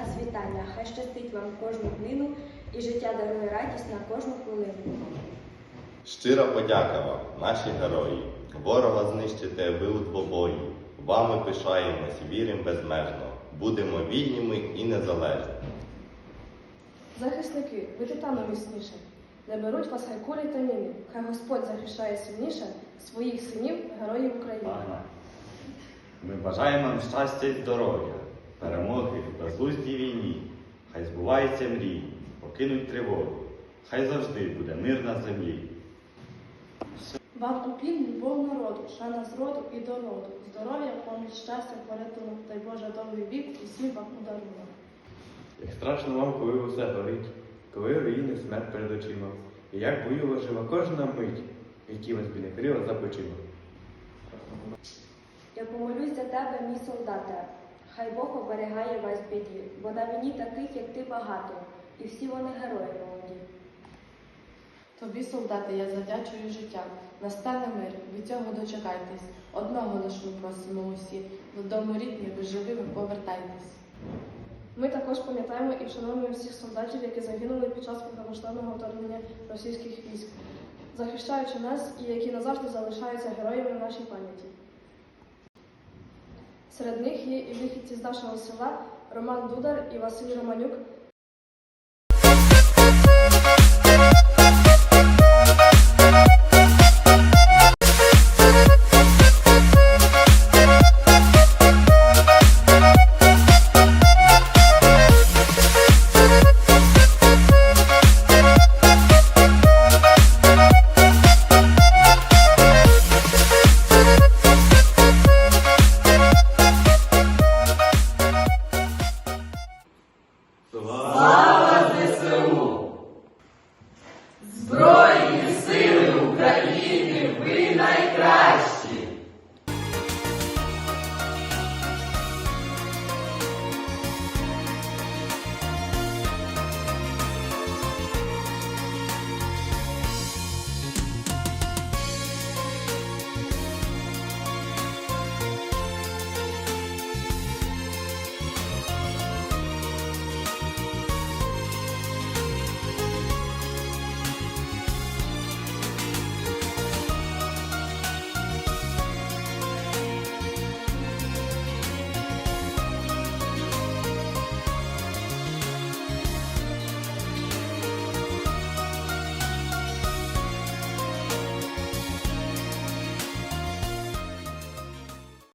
нас вітання. Хай щастить вам кожну днину і життя дарує радість на кожну хвилину. Щира подяка вам, наші герої. Ворога знищите ви у двобої. Вами пишаємось, віримо безмежно. Будемо вільними і незалежні. Захисники, ви титану міцніше. Не беруть вас хай кулі та міни. Хай Господь захищає сильніше своїх синів, героїв України. Ми бажаємо вам щастя і здоров'я, перемоги в безглуздій війні. Хай збуваються мрії, покинуть тривогу. Хай завжди буде мир на землі. Вам уклін любов народу, шана з роду і до роду, здоров'я, поміч, щастя, порятунок, дай Боже довгий вік і всім вам ударунок. Як страшно вам, коли усе горить, коли руїни смерть перед очима, і як боюва жива кожна мить, які вас біля крила започила. Я помолюсь за тебе, мій солдате. Хай Бог оберігає вас в біді, бо на війні таких, як ти, багато, і всі вони герої молоді. Тобі, солдати, я завдячую життя. Настане мир, від цього дочекайтесь. Одного лиш ми просимо усі, додому рідні, ви живими повертайтесь. Ми також пам'ятаємо і вшановуємо всіх солдатів, які загинули під час повномасштабного вторгнення російських військ, захищаючи нас і які назавжди залишаються героями в нашій пам'яті. Серед них є і вихідці з нашого села Роман Дудар і Василь Романюк, 怎么？